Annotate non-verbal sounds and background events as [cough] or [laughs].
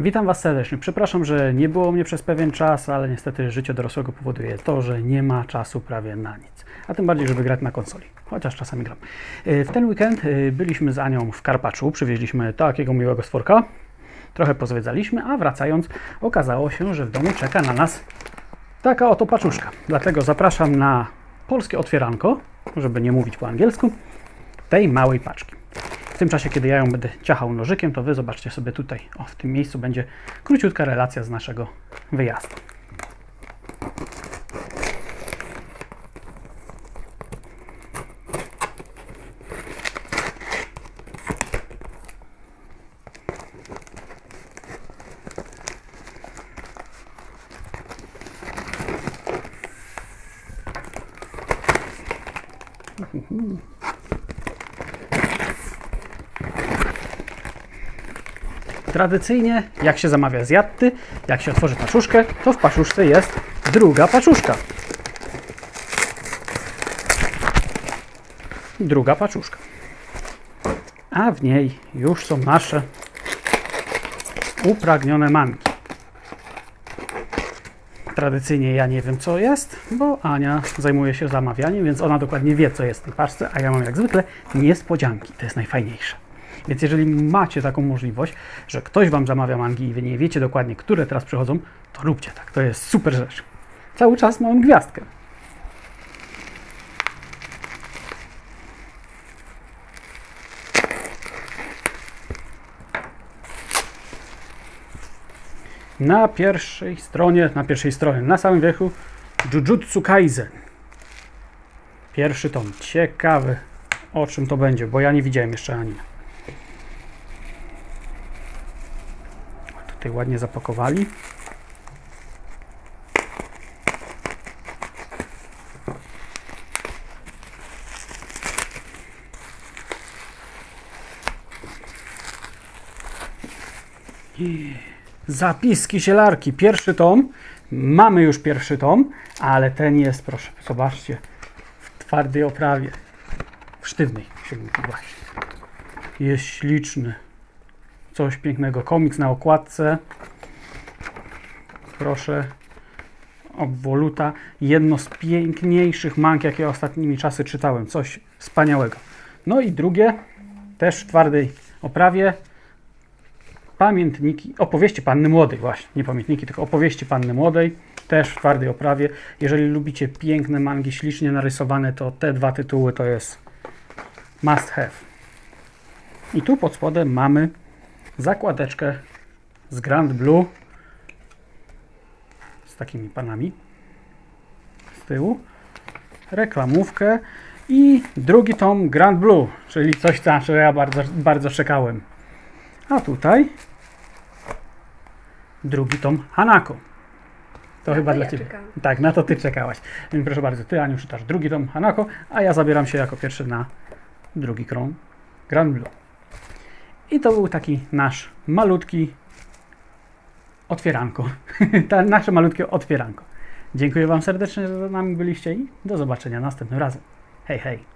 Witam Was serdecznie. Przepraszam, że nie było mnie przez pewien czas, ale niestety życie dorosłego powoduje to, że nie ma czasu prawie na nic. A tym bardziej, żeby grać na konsoli. Chociaż czasami gram. Y, W ten weekend y, byliśmy z Anią w Karpaczu. Przywieźliśmy takiego miłego stworka. Trochę pozwiedzaliśmy, a wracając okazało się, że w domu czeka na nas taka oto paczuszka. Dlatego zapraszam na polskie otwieranko, żeby nie mówić po angielsku, tej małej paczki. W tym czasie, kiedy ja ją będę ciachał nożykiem, to Wy zobaczcie sobie tutaj, o w tym miejscu będzie króciutka relacja z naszego wyjazdu. Tradycyjnie, jak się zamawia zjadty, jak się otworzy paczuszkę, to w paczuszce jest druga paczuszka. Druga paczuszka. A w niej już są nasze upragnione mangi. Tradycyjnie ja nie wiem co jest, bo Ania zajmuje się zamawianiem, więc ona dokładnie wie co jest w tej paczce, a ja mam jak zwykle niespodzianki. To jest najfajniejsze. Więc jeżeli macie taką możliwość, że ktoś Wam zamawia mangi i Wy nie wiecie dokładnie, które teraz przychodzą, to róbcie tak. To jest super rzecz. Cały czas mam gwiazdkę. Na pierwszej stronie, na pierwszej stronie, na samym wierzchu Jujutsu Kaisen. Pierwszy tom. Ciekawy o czym to będzie, bo ja nie widziałem jeszcze anime. Tutaj ładnie zapakowali. Zapiski sielarki. Pierwszy tom. Mamy już pierwszy tom, ale ten jest, proszę, zobaczcie, w twardej oprawie. W sztywnej sięgnijcie właśnie. Jest śliczny. Coś pięknego. Komiks na okładce. Proszę. Obwoluta. Jedno z piękniejszych mang, jakie ostatnimi czasy czytałem. Coś wspaniałego. No i drugie, też w twardej oprawie. Pamiętniki, opowieści Panny Młodej, właśnie, nie pamiętniki, tylko opowieści Panny Młodej, też w twardej oprawie. Jeżeli lubicie piękne mangi, ślicznie narysowane, to te dwa tytuły to jest must have. I tu pod spodem mamy zakładeczkę z Grand Blue z takimi panami z tyłu, reklamówkę i drugi tom Grand Blue, czyli coś, na co ja bardzo, bardzo czekałem. A tutaj drugi tom Hanako. To chyba to dla ja Ciebie. czekam. Tak, na to Ty czekałaś. Więc proszę bardzo, Ty Aniu czytasz drugi tom Hanako, a ja zabieram się jako pierwszy na drugi kron Grand Blue. I to był taki nasz malutki otwieranko. [laughs] Ta, nasze malutkie otwieranko. Dziękuję Wam serdecznie, że z nami byliście i do zobaczenia następnym razem. Hej, hej.